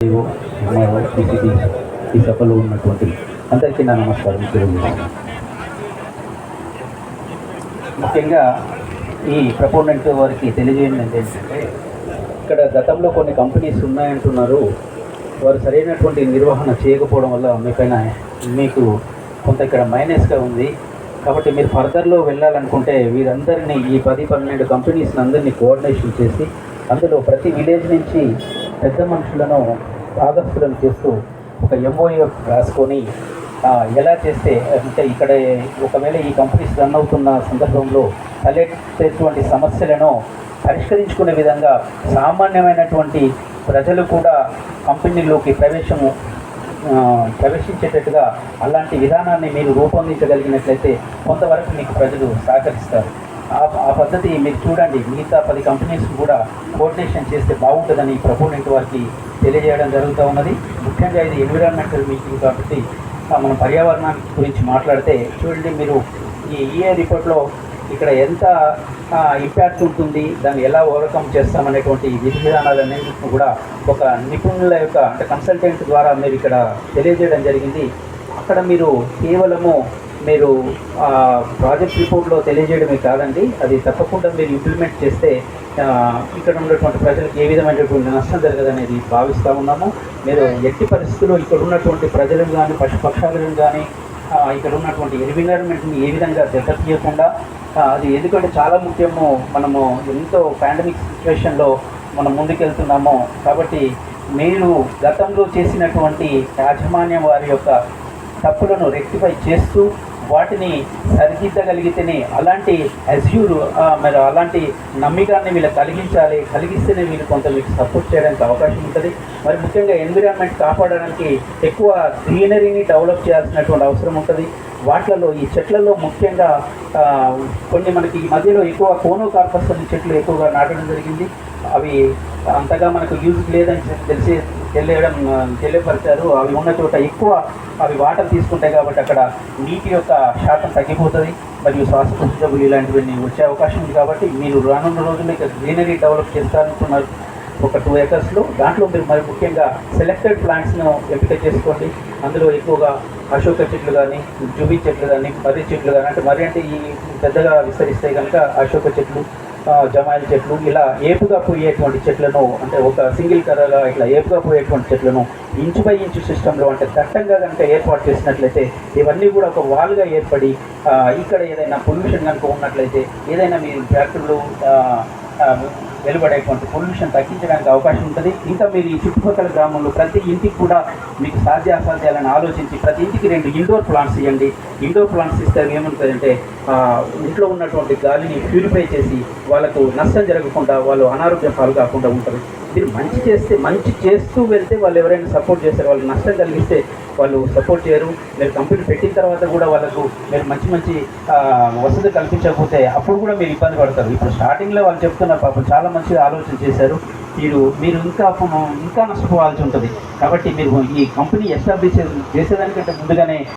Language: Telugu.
మరియు అమ్మాయో పిసిడి ఈ సభలో ఉన్నటువంటి అందరికీ నా నమస్కారం తెలియజేస్తాను ముఖ్యంగా ఈ ప్రపోనెంట్ వారికి తెలియజేయండి ఏంటంటే ఇక్కడ గతంలో కొన్ని కంపెనీస్ ఉన్నాయంటున్నారు. వారు సరైనటువంటి నిర్వహణ చేయకపోవడం వల్ల మీపైన మీకు కొంత ఇక్కడ మైనస్గా ఉంది. కాబట్టి మీరు ఫర్దర్లో వెళ్ళాలనుకుంటే వీరందరినీ ఈ పది పన్నెండు కంపెనీస్ని అందరినీ కోఆర్డినేషన్ చేసి అందులో ప్రతి విలేజ్ నుంచి పెద్ద మనుషులను భాగస్థులం చేస్తూ ఒక ఎంఓఏ రాసుకొని ఎలా చేస్తే అంటే ఇక్కడ ఒకవేళ ఈ కంపెనీస్ రన్ అవుతున్న సందర్భంలో తలెత్తేటువంటి సమస్యలను పరిష్కరించుకునే విధంగా సామాన్యమైనటువంటి ప్రజలు కూడా కంపెనీలోకి ప్రవేశము ప్రవేశించేటట్టుగా అలాంటి విధానాన్ని మీరు రూపొందించగలిగినట్లయితే కొంతవరకు మీకు ప్రజలు సహకరిస్తారు. ఆ ఆ పద్ధతి మీరు చూడండి. మిగతా పది కంపెనీస్ కూడా కోఆర్డినేషన్ చేస్తే బాగుంటుందని ప్రపోనెంట్ వారికి తెలియజేయడం జరుగుతూ ఉన్నది. ముఖ్యంగా ఇది ఎన్విరాన్మెంటల్ మీటింగ్ కాబట్టి మనం పర్యావరణాన్ని గురించి మాట్లాడితే చూడండి మీరు ఈ ఈఏ రిపోర్ట్లో ఇక్కడ ఎంత ఇంపాక్ట్ ఉంటుంది దాన్ని ఎలా ఓవర్కమ్ చేస్తామనేటువంటి విధి విధానాలన్నింటిని కూడా ఒక నిపుణుల యొక్క అంటే కన్సల్టెంట్ ద్వారా మీరు ఇక్కడ తెలియజేయడం జరిగింది. అక్కడ మీరు కేవలము మీరు ప్రాజెక్ట్ రిపోర్ట్లో తెలియజేయడమే కాదండి అది తప్పకుండా మీరు ఇంప్లిమెంట్ చేస్తే ఇక్కడ ఉన్నటువంటి ప్రజలకు ఏ విధమైనటువంటి నష్టం జరగదనేది భావిస్తూ ఉన్నాము. మీరు ఎట్టి పరిస్థితుల్లో ఇక్కడ ఉన్నటువంటి ప్రజలను కానీ పశుపక్షాలను కానీ ఇక్కడ ఉన్నటువంటి ఎన్విరాన్మెంట్ని ఏ విధంగా దెబ్బతీయకుండా అది ఎందుకంటే చాలా ముఖ్యము మనము ఎంతో పాండమిక్ సిచ్యువేషన్లో మనం ముందుకెళ్తున్నాము. కాబట్టి మీరు గతంలో చేసినటువంటి యాజమాన్యం వారి యొక్క తప్పులను రెక్టిఫై చేస్తూ వాటిని సరిదిద్దగలిగితేనే అలాంటి అజ్యూర్ మరి అలాంటి నమ్మికాన్ని వీళ్ళు కలిగించాలి కలిగిస్తేనే వీళ్ళు కొంత మీకు సపోర్ట్ చేయడానికి అవకాశం ఉంటుంది. మరి ముఖ్యంగా ఎన్విరాన్మెంట్ కాపాడడానికి ఎక్కువ గ్రీనరీని డెవలప్ చేయాల్సినటువంటి అవసరం ఉంటుంది. వాటిలలో ఈ చెట్లలో ముఖ్యంగా కొన్ని మనకి ఈ మధ్యలో ఎక్కువ కోనో కార్పస్ అనే చెట్లు ఎక్కువగా నాటడం జరిగింది. అవి అంతగా మనకు యూజ్ లేదని తెలిసి తెలియడం తెలియపరిచారు. అవి ఉన్న చోట ఎక్కువ అవి వాటర్ తీసుకుంటాయి కాబట్టి అక్కడ నీటి యొక్క శాతం తగ్గిపోతుంది. మరియు శ్వాస జబ్బులు ఇలాంటివన్నీ వచ్చే అవకాశం ఉంది కాబట్టి మీరు రానున్న రోజుల్లో ఇక గ్రీనరీ డెవలప్ చేస్తారనుకున్నారు. ఒక టూ ఏకర్స్లో దాంట్లో మీరు మరి ముఖ్యంగా సెలెక్టెడ్ ప్లాంట్స్ను ఎంపిక చేసుకోండి. అందులో ఎక్కువగా అశోక చెట్లు కానీ జుబీ చెట్లు కానీ మర్రి చెట్లు కానీ అంటే మర్రి అంటే ఈ పెద్దగా విస్తరిస్తే కనుక అశోక చెట్లు జమాయిల చెట్లు ఇలా ఏపుగా పోయేటువంటి చెట్లను అంటే ఒక సింగిల్ కర్రగా ఇట్లా ఏపుగా పోయేటువంటి చెట్లను ఇంచు బై ఇంచు సిస్టంలో అంటే దట్టంగా కనుక ఏర్పాటు చేసినట్లయితే ఇవన్నీ కూడా ఒక వాల్గా ఏర్పడి ఇక్కడ ఏదైనా పొల్యూషన్ కనుక ఉన్నట్లయితే ఏదైనా మీ ఫ్యాక్టరీలు వెలువడేటువంటి పొల్యూషన్ తగ్గించడానికి అవకాశం ఉంటుంది. ఇంకా మీరు ఈ చుట్టుపక్కల గ్రామంలో ప్రతి ఇంటికి కూడా మీకు సాధ్య అసాధ్యాలను ఆలోచించి ప్రతి ఇంటికి రెండు ఇండోర్ ప్లాంట్స్ ఇవ్వండి. ఇండోర్ ప్లాంట్స్ ఇస్తే ఏముంటుందంటే ఇంట్లో ఉన్నటువంటి గాలిని ప్యూరిఫై చేసి వాళ్ళకు నష్టం జరగకుండా వాళ్ళు అనారోగ్య పాలు కాకుండా ఉంటుంది మీరు మంచి చేస్తే మంచి చేస్తూ వెళ్తే వాళ్ళు ఎవరైనా సపోర్ట్ చేస్తారు వాళ్ళకి నష్టం కలిగిస్తే వాళ్ళు సపోర్ట్ చేయరు. మీరు కంపెనీ పెట్టిన తర్వాత కూడా వాళ్ళకు మీరు మంచి మంచి వసతి కల్పించకపోతే అప్పుడు కూడా మీరు ఇబ్బంది పడతారు. ఇప్పుడు స్టార్టింగ్లో వాళ్ళు చెప్తున్నారు పాపం చాలా మంచిగా ఆలోచన చేశారు. మీరు మీరు ఇంకా ఇంకా నష్టపోవాల్సి ఉంటుంది. కాబట్టి మీరు ఈ కంపెనీ ఎస్టాబ్లిష్ చేసేదానికంటే ముందుగానే